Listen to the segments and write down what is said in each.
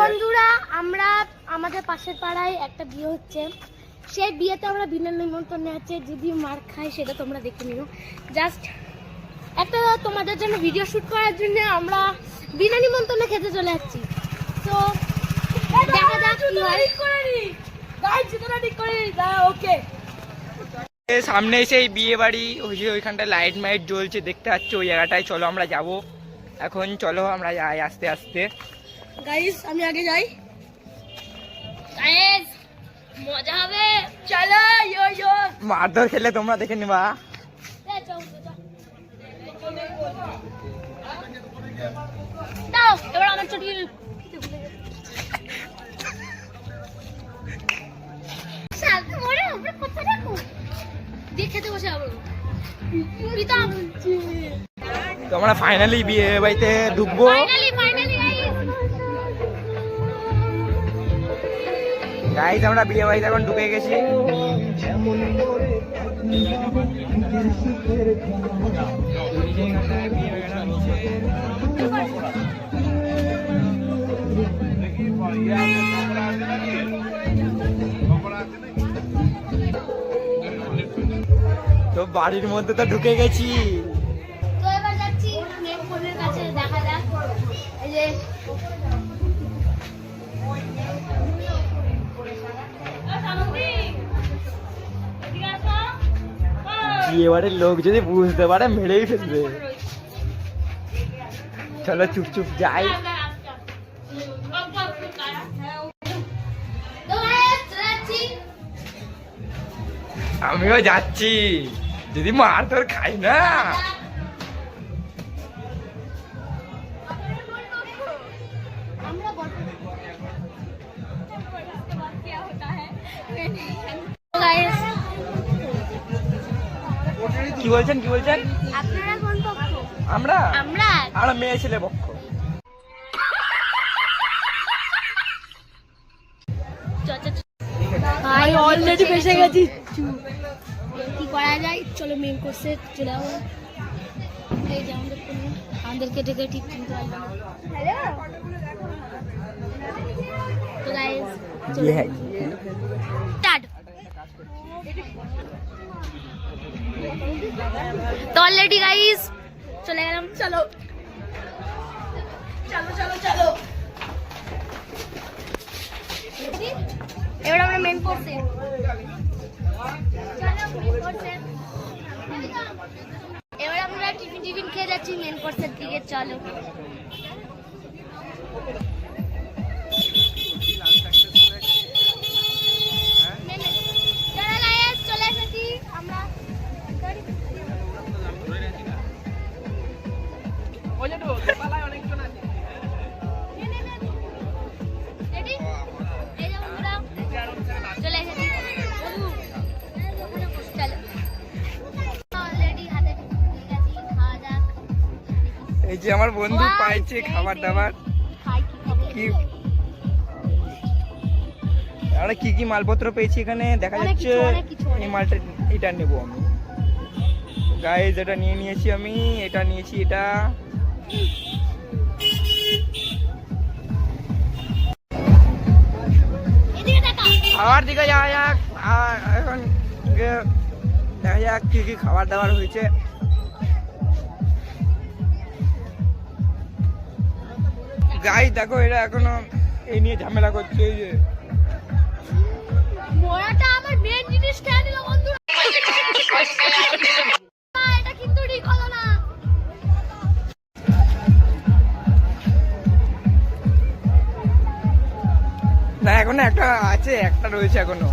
বন্ধুরা আমরা আমাদের পাশের পাড়ায় একটা বিয়ে হচ্ছে। সেই বিয়েতে আমরা বিনা নিমন্ত্রণে আছে যদি মার খাই সেটা তোমরা দেখে নিও। জাস্ট একটা তোমাদের জন্য ভিডিও শুট করার জন্য আমরা বিনা নিমন্ত্রণে খেতে চলে যাচ্ছি। তো দেখা যাক কি হয়। ওকে সামনে এসে এই বিয়ে বাড়ি ওই যে ওইখানটা লাইট মাইট জ্বলছে দেখতে পাচ্ছ ওই জায়গাটায়। চলো আমরা যাব। এখন চলো আমরা যাই আস্তে আস্তে। গাইস আমি আগে যাই। গাইস মজা হবে। চলো ইয়ো ইয়ো। মারধর খেলে তোমরা দেখে নিবা। দাও এবার আমার চটি। দিয়ে খেতে বসে যাব পিতা। তো আমরা ফাইনালি বিয়ে বাড়িতে ঢুকবো। গাইজ আমরা বিয়ে বাড়িতে এখন ঢুকে গেছি। তো বাড়ির মধ্যে তো ঢুকে গেছি। দেখা যাক। বিয়ে বাড়ির লোক যদি বুঝতে পারে মেরেই ফেলবে চলো চুপ চুপ যাই। আমিও যাচ্ছি যদি মার তোর খাই না কি বলছেন কি বলছেন? আপনারা কোন পক্ষ? আমরা? আমরা আমরা মেয়ে ছেলে পক্ষ। ভাই অলরেডি ফেসে গেছি। কি করা যায়? চলো মেন কোর্সে চলে যাব। এই যে আমাদের কেটে কেটে চিনতে পারলাম হ্যালো তো গাইস স্টার্ট তো অলরেডি গাইস চলে গেলাম। চলো। চলো চলো চলো। এবার আমরা মেন কোর্সে এবার আমরা টিফিন টিফিন খেয়ে যাচ্ছি মেন কোর্সের দিকে চলো। এই যে আমার বন্ধু পাইছে খাবার দাবার কি? কি? আমরা কি কি মালপত্র পেয়েছি এখানে? দেখা যাচ্ছে এই মালটা এটা নেব আমি। গাইজ এটা নিয়ে নিয়েছি আমি এটা নিয়েছি এটা। খাবার দিকে যাওয়া যাক। আর এখন দেখা যাক কি কি খাবার দাবার হয়েছে। গাই দেখো এটা এখনও এই নিয়ে ঝামেলা করছে এই যে। মোড়াটা আমার মেন জিনিস খেয়ে নিল বন্ধু এটা কিন্তু ঠিক হলো না। না এখনও একটা আছে একটা রয়েছে এখনও।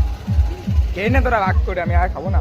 খেয়ে না তোরা রাগ করে আমি আর খাব না।